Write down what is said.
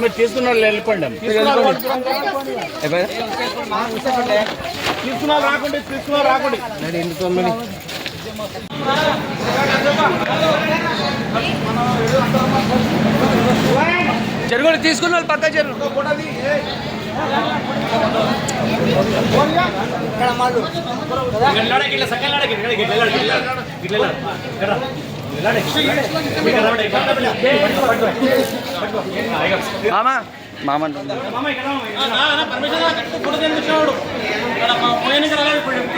మీరు తీసుకున్న వాళ్ళు వెళ్ళిపోండి తీసుకున్న రాకుండా తీసుకున్న వాళ్ళు రాకుండా. చెరువులు తీసుకున్న వాళ్ళు పక్క చెరువు. మామా. మామ పర్మిషన్